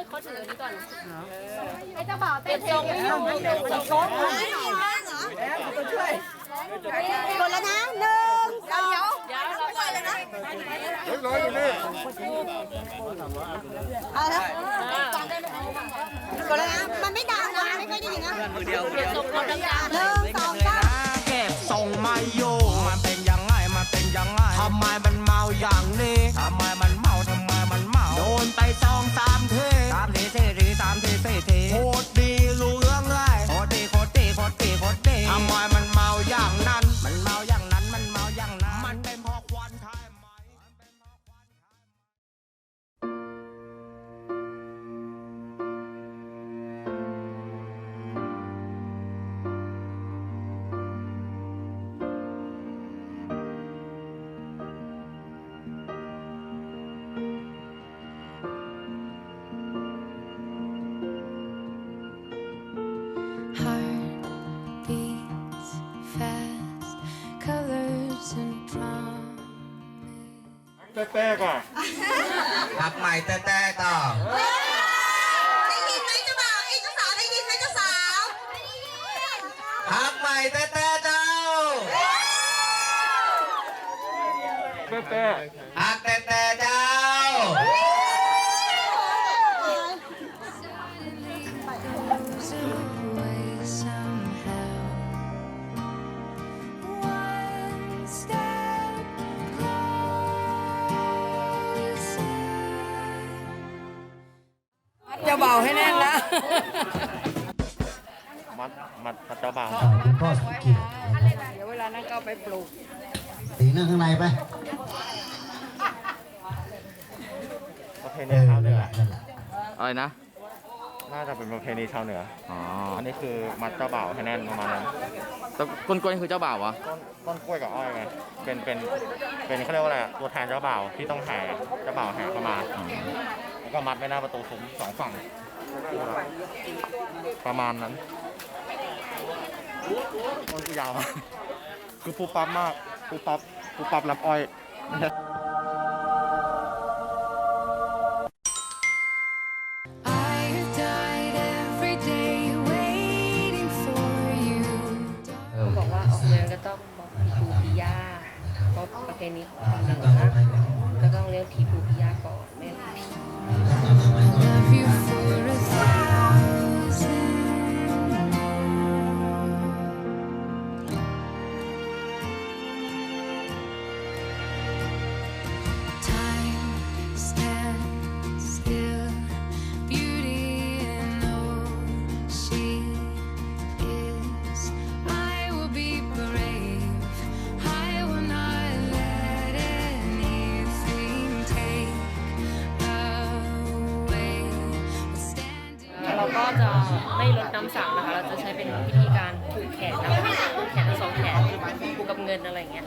ช่วยเขาถืออันนี้ก่อนให้เจ้าบ่าวเปลี่เต้ยนนเพลทรงงไม่ให้อยู่ดูทรงกดแล้วนะหนึ่งสองเดี๋ยวเราก่อนเลยนะเฮ้ยร้อยอยู่นี่เอาละกดแล้วนะมันไม่ดังนะไม่ค่อยได้ยินนะเปลี่ยนทรงเราดังหนึ่งสองสามเก็บทรงไม่อยู่มันเป็นยังไงมันเป็นยังไงทำไมมันเมาอย่างนี้ทำไม colors and promise. แต้ๆก่อนรักใหม่แต่แต่ต่อได้ยินไหมเจ้าบ่าวเอ้ยเจ้าสาวได้ยินไหมเจ้าสาวรักใหม่แต่แต่เจ้า แต้รักแต่แต่ เบาให้แน่นนะมัดมัดมัดเจ้าบ่าวคุณพ่อสุเกียรติเดี๋ยวเวลานั้นก็เอาไปปลูก ตีนั่งข้างในไป ประเพเอณีอชาวเหนืนั่นอ แหละนั่นแหละอะไรนะ น่าจะเป็นประเพณีชาวเหนือ อ๋ออันนี้คือมัดเจ้าบ่าวให้แน่นประมาณนั้น แต่ก้นกล้วยนี่คือเจ้าบ่าววะต้นต้นกล้วยกับอ้อยไง เป็นเป็นเป็นเขาเรียกว่าอะไรอะตัวแทนเจ้าบ่าวที่ต้องแห่เจ้าบ่าวแห่เข้ามา แล้วก็มัดไว้หน้าประตูซุ้มสองฝั่งประมาณนั้นต้นกูยาวมากคือปุ๊บปั๊บมากปุ๊บปั๊บปุ๊บปั๊บรับอ้อยบอกว่าออกเรือก็ต้องบอกปูพิยาเพราะประเพณีของคนเหนืต้องอเอาไปไหนก็ต้องเรียกทีปูพิยาก่อนแม่ผี if you เป็นวิธีการผูกแขนนะคะผูกแขนทั้งสองแขนผูกกับเงินอะไรอย่างเงี้ย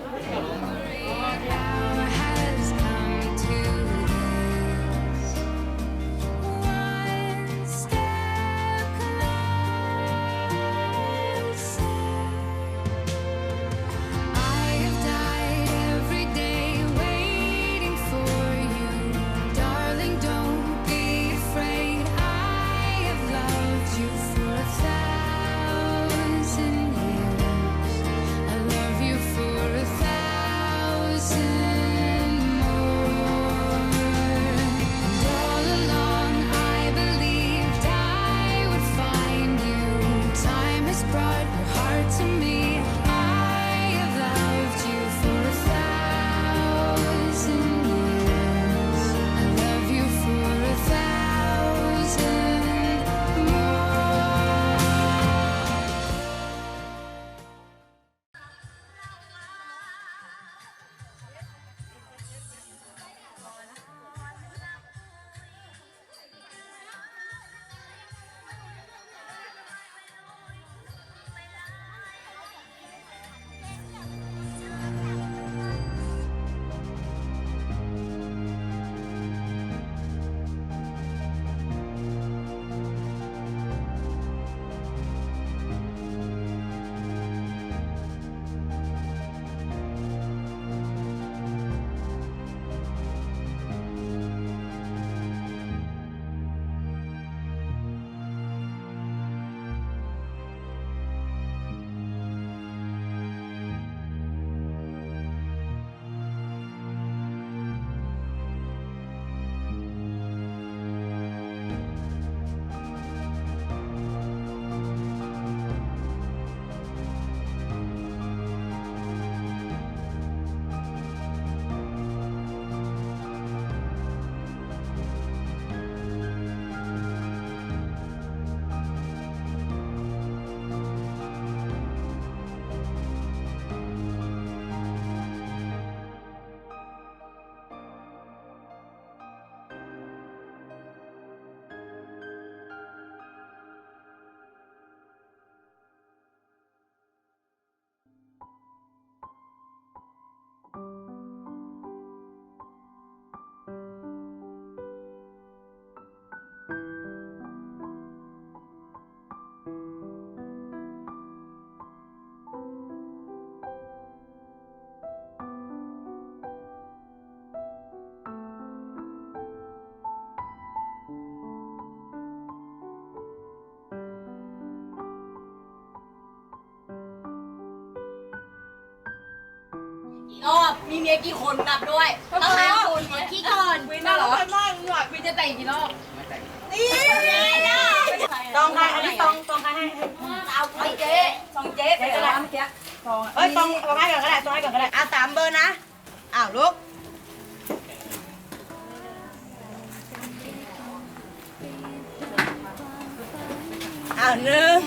มีเมียกี่คนนับด้วยต้องหาคนเมียกี่ก่อนวินน่ะเหรอไม่ไม่หนวดวินจะแต่งกี่รอบนี่ตองใครอันนี้ตองตองใครให้เอาไปเจ๊ตองเจ๊ไปอะไรเมื่อกี้ตองเอ้ยตองตองให้ก่อนก็ได้ตองให้ก่อนก็ได้อะสามเบอร์นะอ้าวลุกอ้าวหนึ่ง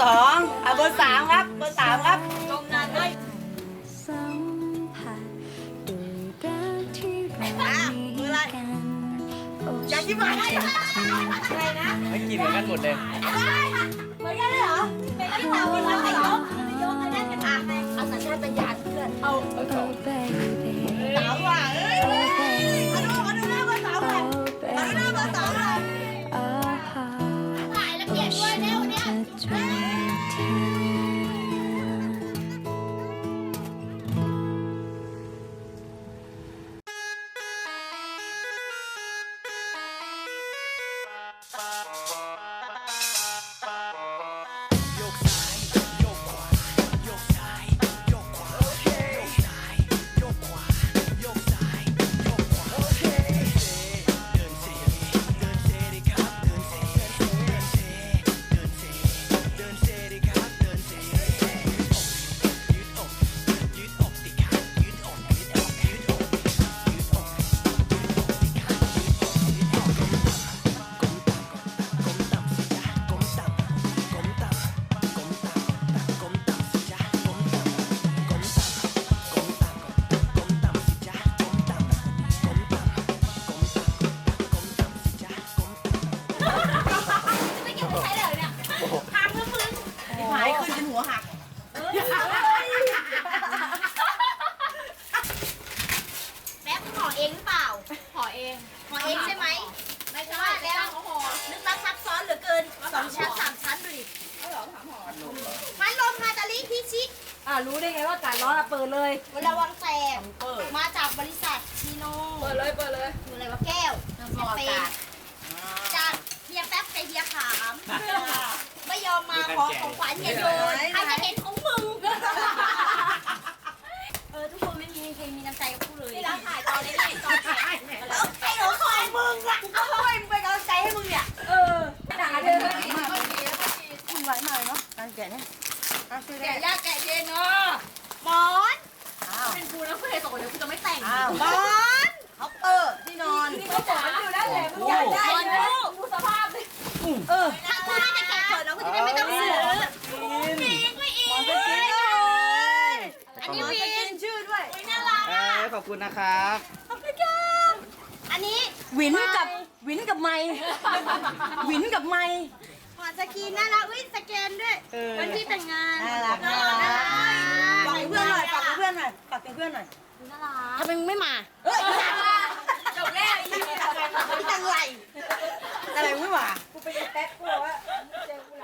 สองเอาเบอร์สามครับเบอร์สามครับจมนานด้วยสัมผัสด้วยรักที่เรามีกันโอ้อยากกินหวานอะไรนะไม่กินเหมือนกันหมดเลยเหมือนกันเลยเหรอเป็นที่สาวคนละเหรอโยงกันได้กันอะเอาสัญชาตญาณเพื่อนเอาโอ้ baby สาวว่ะเอ้ยโอ้มาดูมาดูหน้าเบอร์สาวหน่อยมาดูหน้าเบอร์สาว รู้ได้ไงว่าการร้อนอะเปิดเลยระวังแตกมาจากบริษัทชิโนเปิดเลยเปิดเลยคืออะไรวะแก้วเฮียเปย์จากเฮียแป๊บไปเฮียขามไม่ยอมมาขอของขวัญเฮียโยนใครจะเห็นของมึงเออทุกคนไม่มีใครมีน้ำใจกับกูเลยที่ร้านถ่ายตอนนี้ตอนถ่ ช่วยแกะแกะยากแกะเย็นเนาะหมอนเป็นกูนะเพื่อนสองคนเดี๋ยวกูจะไม่แต่งอ้าวบอนเคาน์เตอร์ที่นอนนี่ก็สอนอยู่แล้วแหละมึงอยากได้ไหมดูสภาพดิเออถ้ากูน่าจะแกะเถอะนะกูจะได้ไม่ต้องซื้อจริงไม่อีกจะกินเลยอันนี้หมอวิจะกินนชื่อด้วยอุ๊ยน่ารักเออขอบคุณนะครับขอบคุณครับอันนี้หวินกับหวินกับไม้หวินกับไม้หมอน สกรีนน่ารักอุ้ยสแกนด้วยวันที่แต่งงานน่ารักน่ารักฝากเพื่อนหน่อยฝากเพื่อนหน่อยฝากเพื่อนหน่อยน่ารัก ทำไมมึงไม่มาเฮ้ยจบแล้วไอ้เหี้ยจังไรอะไรไม่หว่ากูเป็นแป๊กกูบอกว่าเจอกู